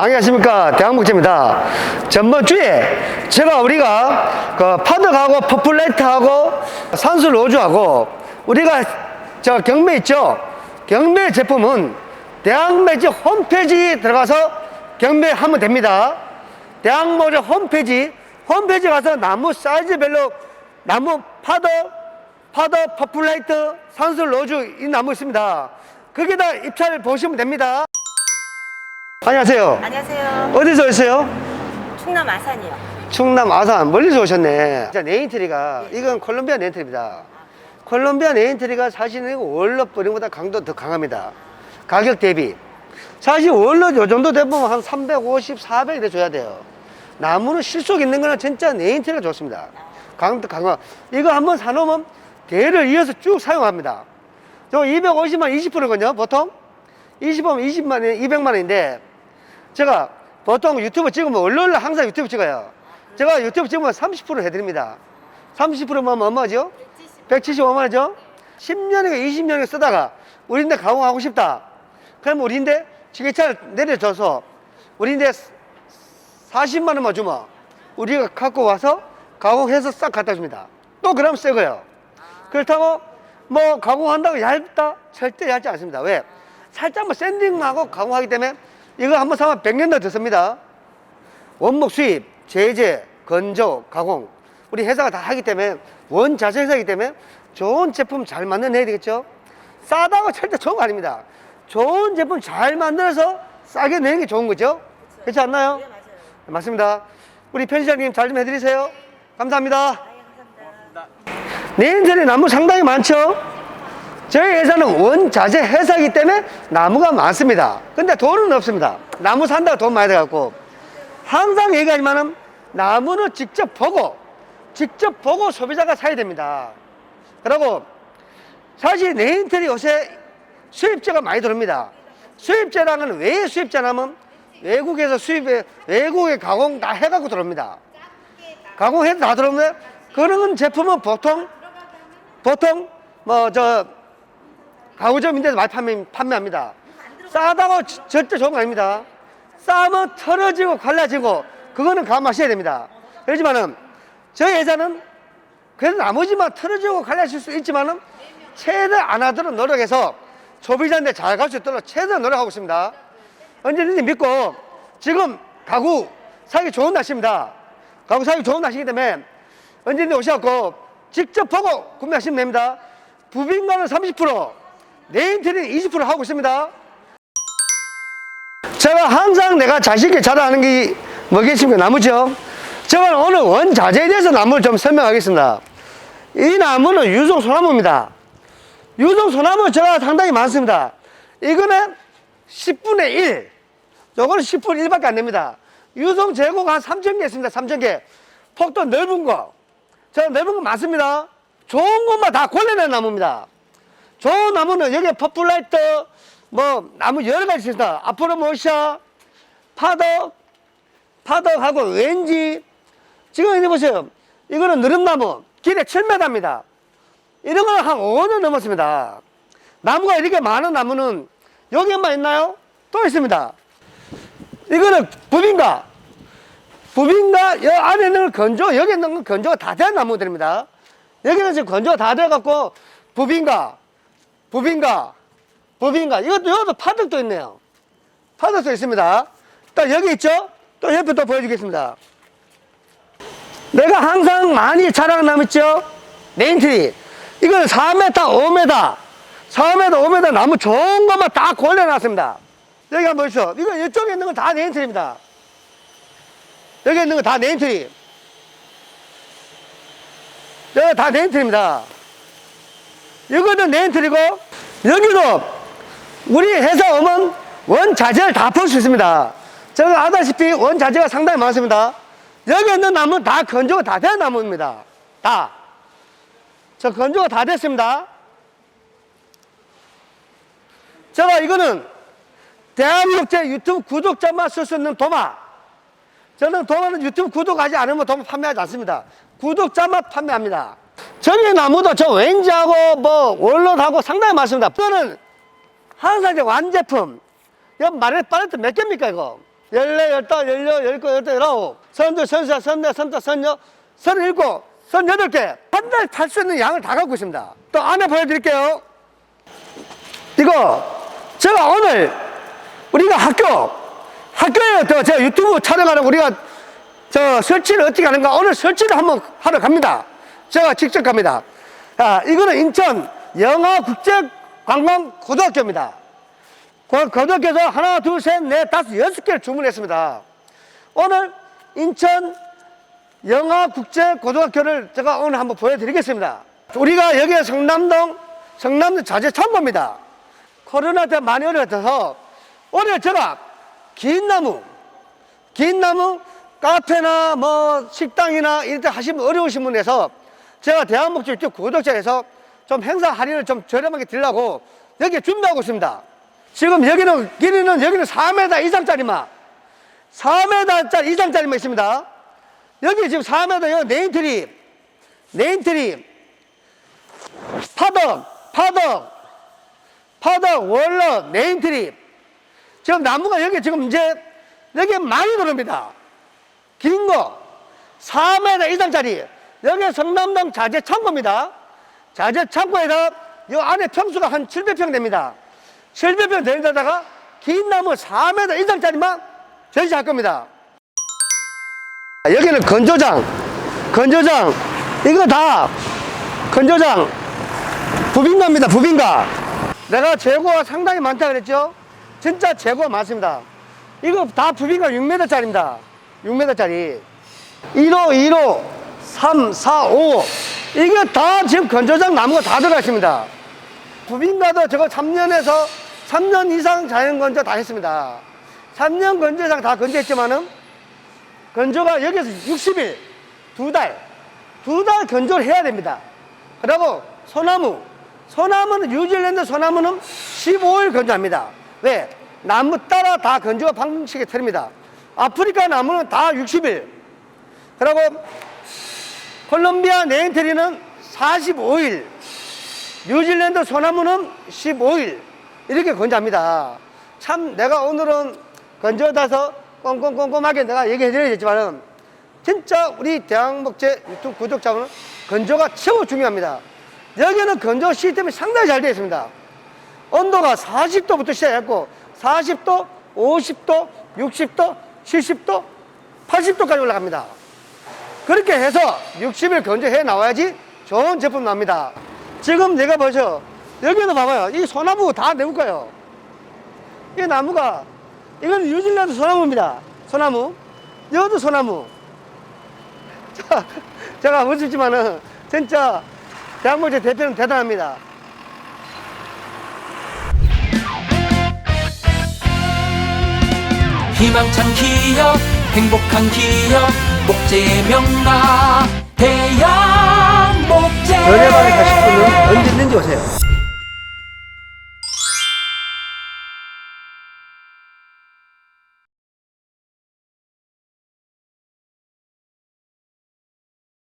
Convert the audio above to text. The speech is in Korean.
안녕하십니까. 대한목재입니다. 전번 주에 제가 우리가 그 파덕하고 퍼플라이트하고 산수 로즈하고 우리가 저 경매 있죠? 경매 제품은 대한매직 홈페이지 들어가서 경매하면 됩니다. 대한목재 홈페이지 홈페이지 가서 나무 사이즈별로 나무 파덕 파덕 퍼플라이트 산수 로즈 이 나무 있습니다. 거기다 입찰 보시면 됩니다 안녕하세요 안녕하세요. 어디서 오셨어요? 충남 아산이요. 충남 아산 멀리서 오셨네. 자 네인트리가 이건 콜롬비아 네인트리입니다. 콜롬비아 네인트리가 사실은 이거 월넛 버링보다 강도 더 강합니다. 가격 대비. 사실 월넛 요 정도 되면 한 350, 400 줘야 돼요. 나무는 실속 있는 거는 진짜 네인트리가 좋습니다. 강도 강화. 이거 한번 사놓으면 대를 이어서 쭉 사용합니다. 저 250만 20%거든요, 보통. 20만 20만 원, 200만 원인데 제가 보통 유튜브 찍으면 날 항상 유튜브 찍어요. 제가 유튜브 찍으면 30% 해드립니다. 30%면 얼마죠? 175만 원이죠? 10년이고 20년이고 쓰다가 우리인데 가공하고 싶다. 그럼 우리인데 지게차를 내려줘서 우리인데 40만 원만 주면 우리가 갖고 와서 가공해서 싹 갖다 줍니다. 또 그럼 새 거예요. 그렇다고 뭐 가공한다고 얇다? 절대 얇지 않습니다. 왜? 살짝만 샌딩하고 가공하기 때문에 이거 한번 사면 100년 더 듣습니다. 원목 수입, 제재, 건조, 가공 우리 회사가 다 하기 때문에 원자재 회사이기 때문에 좋은 제품 잘 만들어내야 되겠죠. 싸다고 절대 좋은 거 아닙니다. 좋은 제품 잘 만들어서 싸게 내는 게 좋은 거죠. 그렇지 않나요? 네, 맞아요. 맞습니다. 우리 편집장님 잘 좀 해드리세요. 감사합니다. 아, 예, 감사합니다. 네인텔에 나무 상당히 많죠? 저희 회사는 원자재 회사이기 때문에 나무가 많습니다. 근데 돈은 없습니다. 나무 산다고 돈 많이 들어갖고. 항상 얘기하지만은 나무는 직접 보고, 직접 보고 소비자가 사야 됩니다. 그리고 사실 네인텔이 요새 수입자가 많이 들어옵니다. 수입자라는 왜 수입자냐면 외국에서 수입해, 외국에 가공 다 해갖고 들어옵니다. 가공해서 다 들어오면 그런 제품은 보통 보통 뭐 저 가구점 인데도 많이 판매, 판매합니다. 싸다고 지- 절대 좋은 거 아닙니다. 싸면 털어지고 갈라지고 그거는 감하셔야 됩니다. 그렇지만은 저희 회사는 그래도 나머지만 털어지고 갈라질 수 있지만은 최대한 안 하도록 노력해서 소비자한테 잘 갈 수 있도록 최대한 노력하고 있습니다. 언제든지 믿고 지금 가구 사기 좋은 날씨입니다. 가구 사기 좋은 날씨이기 때문에 언제든지 오셔갖고 직접 보고 구매하시면 됩니다. 부빈가는 30%, 네임트리는 20% 하고 있습니다. 제가 항상 내가 자신있게 자랑하는 게 뭐겠습니까? 나무죠. 제가 오늘 원자재에 대해서 나무를 좀 설명하겠습니다. 이 나무는 유성 소나무입니다. 유성 소나무 제가 상당히 많습니다. 이거는 10분의 1. 요거는 10분의 1밖에 안 됩니다. 유성 제고가 한 3,000개 있습니다. 3,000개. 폭도 넓은 거. 저 넓은 거 많습니다. 좋은 것만 다 골라낸 나무입니다. 좋은 나무는 여기 퍼플라이트, 뭐, 나무 여러 가지 있습니다. 아프로모샤, 파덕, 파덕하고 왠지. 지금 여기 보세요. 이거는 느릅나무. 길에 7m입니다. 이런 거는 한 5년 넘었습니다. 나무가 이렇게 많은 나무는 여기에만 있나요? 또 있습니다. 이거는 부빈가. 부빈가, 여 안에 있는 건 건조, 여기 있는 건 건조가 다 된 나무들입니다. 여기는 지금 건조가 다 돼갖고, 부빈가, 부빈가, 부빈가. 이것도, 이것도 파덕도 있네요. 파덕도 있습니다. 또 여기 있죠? 또 옆에 또 보여주겠습니다. 내가 항상 많이 나무 있죠? 네인트리. 이거는 4m, 5m, 4m, 5m 나무 좋은 것만 다 골라놨습니다. 여기 한번 보시죠. 이거 이쪽에 있는 건 다 네인트리입니다. 여기 있는 건 다 네인트리. 여기 다 네인트리입니다. 이거는 네인트리고, 여기도 우리 회사 오면 원자재를 다 볼 수 있습니다. 제가 아다시피 원자재가 상당히 많습니다. 여기 있는 나무는 다 건조가 다 된 나무입니다. 다. 저 건조가 다 됐습니다. 제가 이거는 대한민국 제 유튜브 구독자만 쓸 수 있는 도마. 저는 도마는 유튜브 구독하지 않으면 도마 판매하지 않습니다. 구독자만 판매합니다. 저기 나무도 저 왠지하고 뭐 월롯하고 상당히 많습니다. 저는 항상 완제품. 이거 말해 팔레트 몇 개입니까 이거? 열네, 열다, 열여, 열고, 열다, 열아홉, 선두, 선사, 선내, 선자, 선녀, 서른일곱, 서른여덟 개. 한 달 탈 수 있는 양을 다 갖고 있습니다. 또 안에 보여드릴게요. 이거, 제가 오늘 우리가 학교, 학교에 또 제가 유튜브 촬영하는 우리가 저 설치를 어떻게 하는가 오늘 설치를 한번 하러 갑니다. 제가 직접 갑니다. 아, 이거는 인천 영화국제관광고등학교입니다. 고- 고등학교에서 하나, 둘, 셋, 넷, 다섯, 여섯 개를 주문했습니다. 오늘 인천 영화국제고등학교를 제가 오늘 한번 보여드리겠습니다. 우리가 여기가 성남동, 성남동 자재창고입니다. 코로나 때 많이 어려워서 오늘 제가 긴 나무, 긴 나무 카페나 뭐 식당이나 데 하시면 어려우신 분에서 제가 대한목적 유튜브 구독자에서 좀 행사 할인을 좀 저렴하게 드리려고 여기 준비하고 있습니다. 지금 여기는 길이는 여기는 4m 이상짜리만 4m짜리 이상짜리만 있습니다. 여기 지금 4m 여기 네임트리 네임트리 파덕 파덕 파덕 월러 네임트리 지금 나무가 여기 지금 이제 여기 많이 들어옵니다. 긴 거, 4m 이상짜리. 여기 성남동 자재 창고입니다. 자재 창고에다 이 안에 평수가 한 700평 됩니다. 700평 되는 데다가 긴 나무 4m 이상짜리만 전시할 겁니다. 여기는 건조장, 건조장. 이거 다 건조장 부빈가입니다. 부빈가. 내가 재고가 상당히 많다 그랬죠? 진짜 재고가 많습니다. 이거 다 부빈가 6m짜리입니다. 6m짜리. 1호, 2호, 3, 4, 5. 이게 다 지금 건조장 나무가 다 들어가 있습니다. 부빈가도 저거 3년에서 3년 이상 자연 건조 다 했습니다. 3년 건조 이상 다 건조했지만은 건조가 여기서 60일, 두 달, 두달 건조를 해야 됩니다. 그리고 소나무, 소나무는 뉴질랜드 소나무는 15일 건조합니다. 왜? 나무 따라 다 건조가 방식이 틀립니다. 아프리카 나무는 다 60일. 그리고 콜롬비아 네임트리는 45일. 뉴질랜드 소나무는 15일. 이렇게 건조합니다. 참 내가 오늘은 건조다서 꼼꼼꼼꼼하게 내가 얘기해 드려야겠지만은 진짜 우리 대한목재 유튜브 구독자분은 건조가 최고 중요합니다. 여기는 건조 시스템이 상당히 잘 되어 있습니다. 온도가 40도부터 시작했고 40도, 50도, 60도, 70도, 80도까지 올라갑니다. 그렇게 해서 60일 건조해 나와야지 좋은 제품 나옵니다. 지금 내가 보죠. 여기도 봐봐요. 이 소나무 다 내볼까요? 이 나무가 이건 뉴질랜드 소나무입니다. 소나무. 이것도 소나무. 자, 제가 멋있지만은 진짜 대한민국 대표는 대단합니다. 희망찬 기업 행복한 기업 목 재의 명가 대양 목재 전해받을 가실 분은 언제든지 오세요.